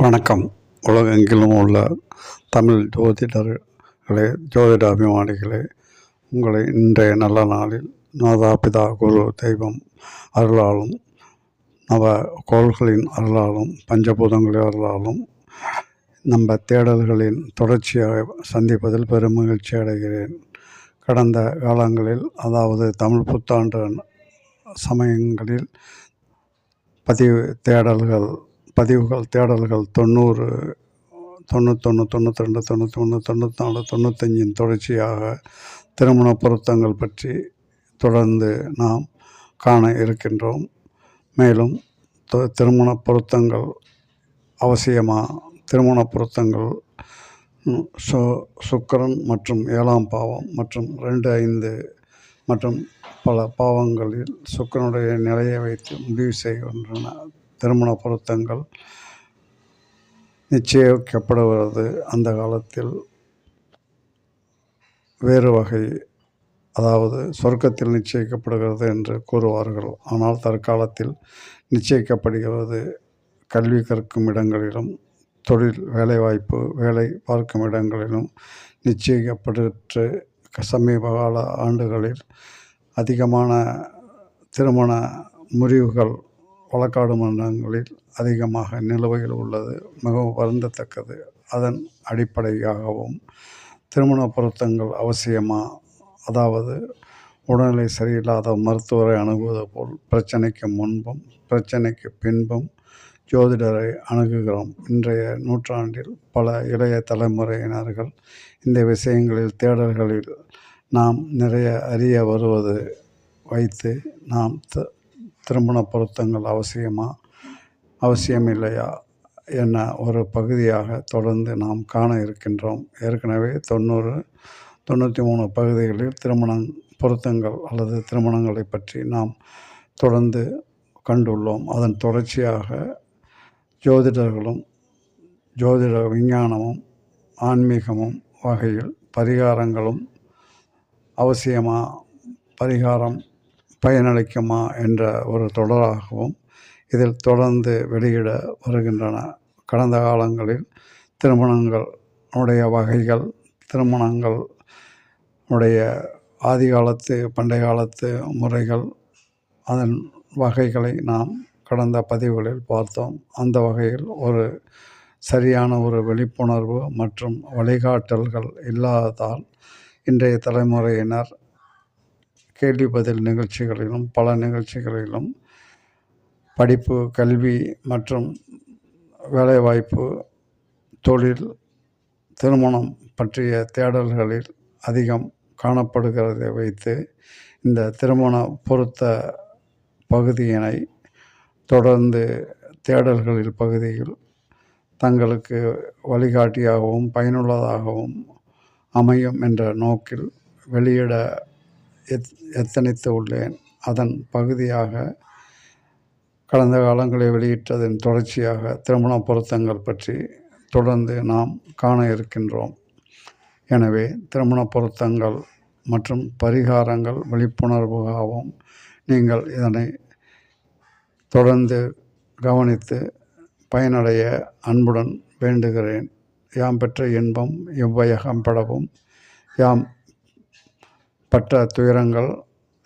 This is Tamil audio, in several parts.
வணக்கம். உலகெங்கிலும் உள்ள தமிழ் ஜோதிடர்களே ஜோதிட அபிமானிகளே உங்களை இன்றைய நல்ல நாளில் மாதாபிதா குரு தெய்வம் அருளாலும் நவ கோள்களின் அருளாலும் பஞ்சபூதங்களின் அருளாலும் நம்ம தேடல்களின் தொடர்ச்சியாக சந்திப்பதில் பெரும் மகிழ்ச்சி அடைகிறேன். கடந்த காலங்களில் அதாவது தமிழ் புத்தாண்டு சமயங்களில் பதிவு தேடல்கள் பதிவுகள் தேடல்கள் தொண்ணூறு தொண்ணூத்தொன்று தொண்ணூற்றி ரெண்டு தொண்ணூற்றி ஒன்று தொண்ணூற்றி நாலு தொண்ணூத்தஞ்சின் தொடர்ச்சியாக திருமண பொருத்தங்கள் பற்றி தொடர்ந்து நாம் காண இருக்கின்றோம். மேலும் திருமண பொருத்தங்கள் அவசியமா? திருமண பொருத்தங்கள் சு சுக்கிரன் மற்றும் ஏழாம் பாவம் மற்றும் ரெண்டு ஐந்து மற்றும் பல பாவங்களில் சுக்கிரனுடைய நிலையை வைத்து முடிவு செய்கின்றன. திருமண பொருத்தங்கள் நிச்சயிக்கப்படுகிறது அந்த காலத்தில் வேறு வகை அதாவது சொர்க்கத்தில் நிச்சயிக்கப்படுகிறது என்று கூறுவார்கள். ஆனால் தற்காலத்தில் நிச்சயிக்கப்படுகிறது. கல்வி கற்கும் இடங்களிலும் தொழில் வேலைவாய்ப்பு வேலை பார்க்கும் இடங்களிலும் நிச்சயிக்கப்பட்டு சமீப கால ஆண்டுகளில் அதிகமான திருமண முறிவுகள் பழக்காடு மன்றங்களில் அதிகமாக நிலுவையில் உள்ளது மிகவும் வருந்தத்தக்கது. அதன் அடிப்படையாகவும் திருமண பொருத்தங்கள் அவசியமா? அதாவது உடல்நிலை சரியில்லாத மருத்துவரை அணுகுவது போல் பிரச்சனைக்கு முன்பும் பிரச்சனைக்கு பின்பும் ஜோதிடரை அணுகுகிறோம். இன்றைய நூற்றாண்டில் பல இளைய தலைமுறையினர்கள் இந்த விஷயங்களில் தேடல்களில் நாம் நிறைய அறிய வருவது வைத்து நாம் திருமண பொருத்தங்கள் அவசியமா? அவசியமில்லையா? என ஒரு பகுதியாக தொடர்ந்து நாம் காண இருக்கின்றோம். ஏற்கனவே தொண்ணூறு தொண்ணூற்றி மூணு பகுதிகளில் திருமண பொருத்தங்கள் அல்லது திருமணங்களை பற்றி நாம் தொடர்ந்து கண்டுள்ளோம். அதன் தொடர்ச்சியாக ஜோதிடர்களும் ஜோதிட விஞ்ஞானமும் ஆன்மீகமும் வகையில் பரிகாரங்களும் அவசியமாக பரிகாரம் பயனளிக்குமா என்ற ஒரு தொடராகவும் இதில் தொடர்ந்து வெளியிட வருகின்றன. கடந்த காலங்களில் திருமணங்கள் உடைய வகைகள் திருமணங்கள் உடைய ஆதி காலத்து பண்டைய காலத்து முறைகள் அதன் வகைகளை நாம் கடந்த பதிவுகளில் பார்த்தோம். அந்த வகையில் ஒரு சரியான ஒரு விழிப்புணர்வு மற்றும் வழிகாட்டல்கள் இல்லாததால் இன்றைய தலைமுறையினர் கேள்வி பதில் நிகழ்ச்சிகளிலும் பல நிகழ்ச்சிகளிலும் படிப்பு கல்வி மற்றும் வேலைவாய்ப்பு தொழில் திருமணம் பற்றிய தேடல்களில் அதிகம் காணப்படுகிறதை வைத்து இந்த திருமண பொருத்த பகுதியினை தொடர்ந்து தேடல்களில் பகுதியில் தங்களுக்கு வழிகாட்டியாகவும் பயனுள்ளதாகவும் அமையும் என்ற நோக்கில் வெளியிட எத் எத்தனித்து உள்ளேன். அதன் பகுதியாக கடந்த காலங்களில் வெளியிட்டதன் தொடர்ச்சியாக திருமண பொருத்தங்கள் பற்றி தொடர்ந்து நாம் காண இருக்கின்றோம். எனவே திருமண பொருத்தங்கள் மற்றும் பரிகாரங்கள் விழிப்புணர்வுகாகவும் நீங்கள் இதனை தொடர்ந்து கவனித்து பயனடைய அன்புடன் வேண்டுகிறேன். யாம் பெற்ற இன்பம் இவ்வையகம் படவும் யாம் பட்ட துயரங்கள்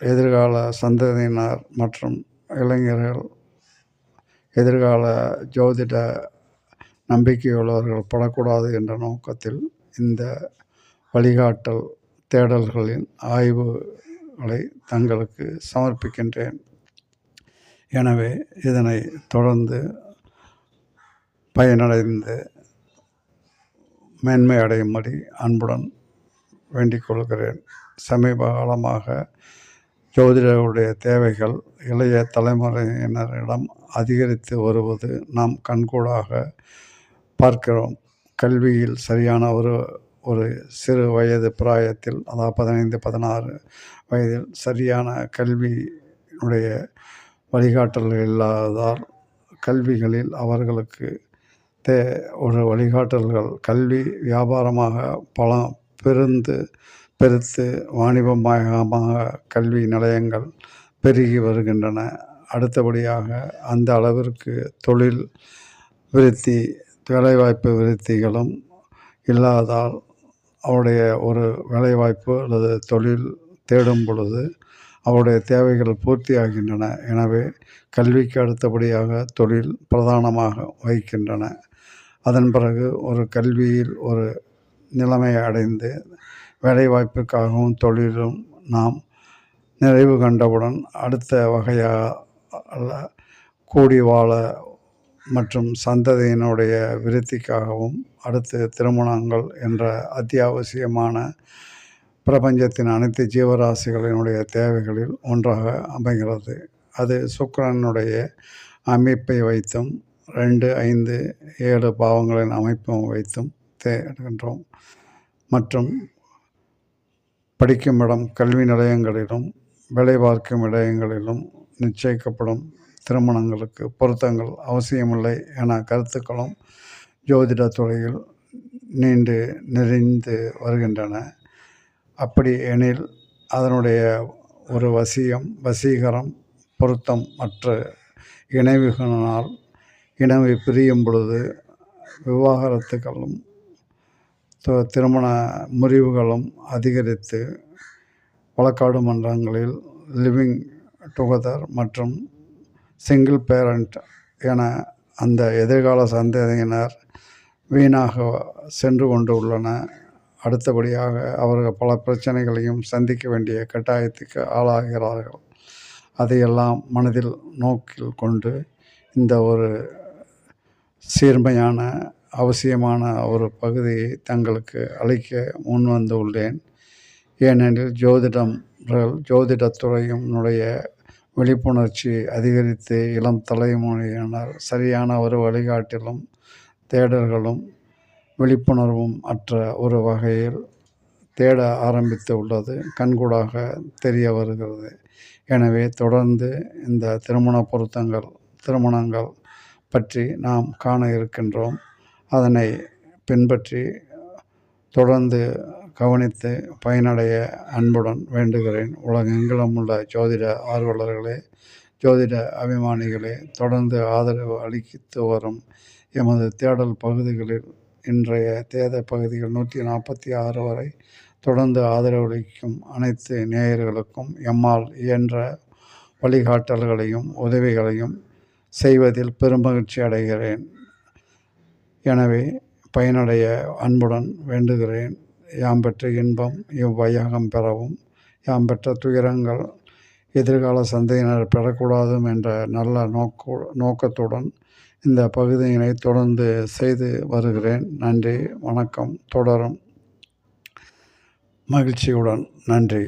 எதிர்கால சந்ததியினர் மற்றும் இளைஞர்கள் எதிர்கால ஜோதிட நம்பிக்கையுள்ளவர்கள் படக்கூடாது என்ற நோக்கத்தில் இந்த வழிகாட்டல் தேடல்களின் ஆய்வுகளை தங்களுக்கு சமர்ப்பிக்கின்றேன். எனவே இதனை தொடர்ந்து பயனடைந்து மேன்மை அடையும்படி அன்புடன் வேண்டிக் கொள்கிறேன் சமீப காலமாக ஜோதிடர்களுடைய தேவைகள் இளைய தலைமுறையினரிடம் அதிகரித்து வருவது நாம் கண்கூடாக பார்க்கிறோம். கல்வியில் சரியான ஒரு ஒரு சிறு வயது பிராயத்தில் அதாவது பதினைந்து பதினாறு வயதில் சரியான கல்வியினுடைய வழிகாட்டல்கள் இல்லாததால் கல்விகளில் அவர்களுக்கு தே ஒரு வழிகாட்டல்கள் கல்வி வியாபாரமாக பல பெருந்து பெருத்து வாணிபமயமாக கல்வி நிலையங்கள் பெருகி வருகின்றன. அடுத்தபடியாக அந்த அளவிற்கு தொழில் விருத்தி வேலைவாய்ப்பு விருத்திகளும் இல்லாதால் அவருடைய ஒரு வேலைவாய்ப்பு அல்லது தொழில் தேடும் பொழுது அவருடைய தேவைகள் பூர்த்தியாகின்றன. எனவே கல்விக்கு அடுத்தபடியாக தொழில் பிரதானமாக வகிக்கின்றன. அதன் பிறகு ஒரு கல்வியில் ஒரு நிலைமையை அடைந்து வேலைவாய்ப்புக்காகவும் தொழிலும் நாம் நிறைவு கண்டவுடன் அடுத்த வகையாக கூடி வாழ மற்றும் சந்ததியினுடைய விருத்திக்காகவும் அடுத்து திருமணங்கள் என்ற அத்தியாவசியமான பிரபஞ்சத்தின் அனைத்து ஜீவராசிகளினுடைய தேவைகளில் ஒன்றாக அமைகிறது. அது சுக்கரனுடைய அமைப்பை வைத்தும் ரெண்டு ஐந்து ஏழு பாவங்களின் அமைப்பும் வைத்தும் தேடுகின்றோம் மற்றும் படிக்கும் இடம் கல்வி நிலையங்களிலும் வேலை பார்க்கும் இடங்களிலும் நிச்சயிக்கப்படும் திருமணங்களுக்கு பொருத்தங்கள் அவசியமில்லை என கருத்துக்களும் ஜோதிட துறையில் நீண்டு நெறிந்து வருகின்றன. அப்படி எனில் அதனுடைய ஒரு வசியம் வசீகரம் பொருத்தம் மற்ற இணைவுகளினால் இணைவை பிரியும் பொழுது விவாகரத்துகளும் திருமண முறிவுகளும் அதிகரித்து வழக்காடு மன்றங்களில் லிவிங் டுகெதர் மற்றும் சிங்கிள் பேரண்ட் என அந்த எதிர்கால சந்ததியினர் வீணாக சென்று கொண்டு உள்ளன. அடுத்தபடியாக அவர்கள் பல பிரச்சனைகளையும் சந்திக்க வேண்டிய கட்டாயத்துக்கு ஆளாகிறார்கள். அதையெல்லாம் மனதில் நோக்கில் கொண்டு இந்த ஒரு சீர்மையான அவசியமான ஒரு பகுதியை தங்களுக்கு அளிக்க முன்வந்து உள்ளேன். ஏனெனில் ஜோதிடம்கள் ஜோதிடத்துறையினுடைய விழிப்புணர்ச்சி அதிகரித்து இளம் தலைமுறையினர் சரியான ஒரு வழிகாட்டிலும் தேடல்களும் விழிப்புணர்வும் அற்ற ஒரு வகையில் தேட ஆரம்பித்து உள்ளது. கண்கூடாக தெரிய வருகிறது. எனவே தொடர்ந்து இந்த திருமண பொருத்தங்கள் திருமணங்கள் பற்றி நாம் காண இருக்கின்றோம். அதனை பின்பற்றி தொடர்ந்து கவனித்து பயனடைய அன்புடன் வேண்டுகிறேன். உலகெங்கிலும் உள்ள ஜோதிட ஆர்வலர்களே ஜோதிட அபிமானிகளே தொடர்ந்து ஆதரவு அளித்து வரும் எமது தேடல் பகுதிகளில் இன்றைய தேத பகுதிகள் நூற்றி நாற்பத்தி ஆறு வரை தொடர்ந்து ஆதரவளிக்கும் அனைத்து நேயர்களுக்கும் எம்மால் இயன்ற வழிகாட்டல்களையும் உதவிகளையும் செய்வதில் பெருமகிழ்ச்சி அடைகிறேன். எனவே பயனடைய அன்புடன் வேண்டுகிறேன். யாம் பெற்ற இன்பம் இவ்வையகம் பெறவும் யாம் பெற்ற துயரங்கள் எதிர்கால சந்தையினர் பெறக்கூடாதும் என்ற நல்ல நோக்கு நோக்கத்துடன் இந்த பகுதியினை தொடர்ந்து செய்து வருகிறேன். நன்றி வணக்கம் தொடரும். மகிழ்ச்சியுடன் நன்றி.